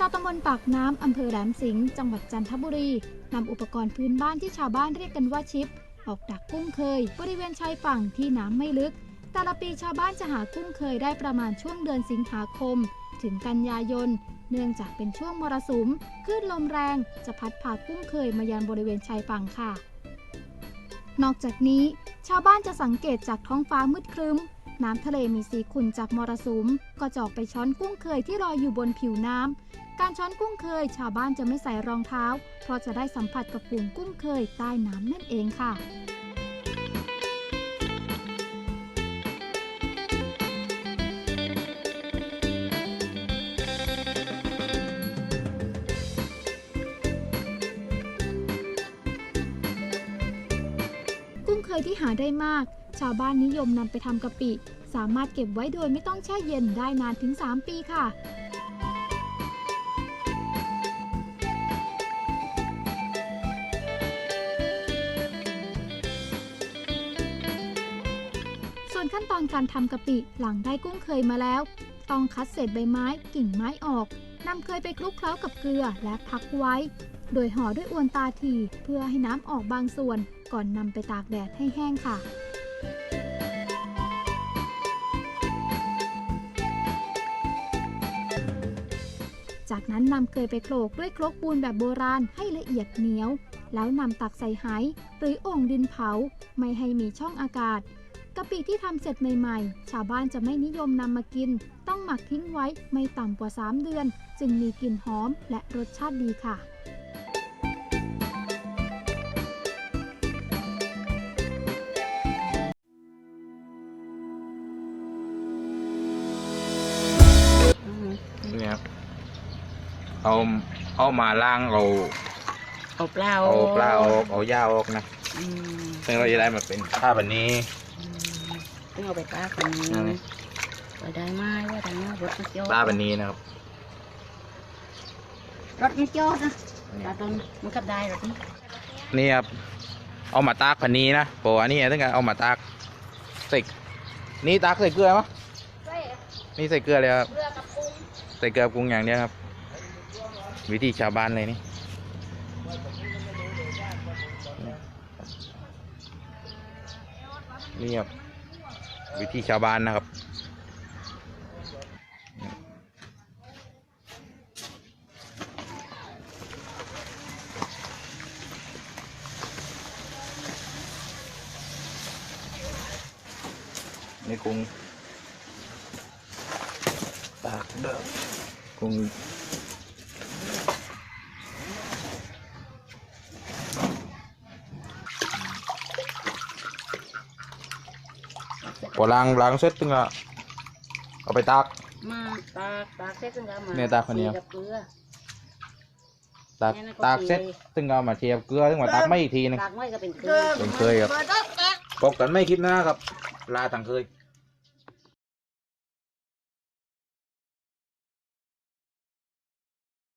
ชาวตำบลปากน้ำอำเภอแหลมสิงห์จังหวัดจันทบุรีนำอุปกรณ์พื้นบ้านที่ชาวบ้านเรียกกันว่าชิป ออกดักกุ้งเคย บริเวณชายฝั่งที่น้ำไม่ลึก แต่ละปีชาวบ้านจะหากุ้งเคยได้ประมาณช่วงเดือนสิงหาคม ถึงกันยายน เนื่องจากเป็นช่วงมรสุมคลื่นลมแรงจะพัดพากุ้งเคยมายังบริเวณชายฝั่งค่ะ นอกจากนี้ ชาวบ้านจะสังเกตจากท้องฟ้ามืดครึ้มน้ำทะเลมีสีขุ่นจากมรสุม ก็จะออกไปช้อนกุ้งเคยที่ลอยอยู่บนผิวน้ำ การช้อนกุ้งเคย ชาวบ้านจะไม่ใส่รองเท้า เพราะจะได้สัมผัสกับฝูงกุ้งเคยใต้น้ำนั่นเองค่ะกุ้งเคยที่หาได้มาก ชาวบ้านนิยมนำไปทำกะปิ สามารถเก็บไว้โดยไม่ต้องแช่เย็นได้นานถึง 3 ปีค่ะ ขั้นตอนการทำกะปิหลังได้กุ้งเคยมาแล้ว ต้องคัดเศษใบไม้กิ่งไม้ออกนำเคยไปคลุกเคล้ากับเกลือและพักไว้ โดยห่อด้วยอวนตาทีเพื่อให้น้ำออกบางส่วน ก่อนนำไปตากแดดให้แห้งค่ะจากนั้นนำเกยไปโขลกด้วยครกปูนแบบโบราณให้ละเอียดเหนียว แล้วนำตักใส่ไหหรือโอ่งดินเผา ไม่ให้มีช่องอากาศ กะปิที่ทำเสร็จใหม่ๆ ชาวบ้านจะไม่นิยมนำมากิน ต้องหมักทิ้งไว้ไม่ต่ำกว่า 3 เดือน จึงมีกลิ่นหอมและรสชาติดีค่ะอืมเนี่ยครับเอาเอามาล้างเอาเอาเปล่าเอาปลาออกเอาหญ้าออกนะอืม ซึ่งเราจะได้มาเป็นผ้าแบบนี้อืมต้อง เอาไปตากคนนี้นั่นไง ว่าได้ไหมว่าได้ไหมรถไม่จอดปลาแบบนี้นะครับรถไม่จอดนะตาตนมันขับได้รถนี้นี่ครับเอามาตากพันนี้นะโปอันนี้ตั้งแต่เอามาตากใส่นี่ตากใส่เกลือมั้ยนี่ใส่เกลือเลยครับ เรือกับกุ้งใส่เกลือปรุงอย่างเดียวครับ วิธีชาวบ้านเลยนี่นี่ครับ วิธีชาวบ้านนะครับ นี่กุ้งตากเด้อกุ้ง พอล้างล้างเสร็จตึงละเอาไปตาก มาตากตากเสร็จแล้วมาเนี่ยตากคนเดียวสีกับเกลือ ตากเนี่ยนะก็ตากเสร็จเทตึงเอามาเทียบเกลือตึงมาตากไม่อีกทีหนึงตากไว้ก็เป็นเกลือ เป็นเคยครับพบกันไม่คลิปหน้าครับ ลาทางเคย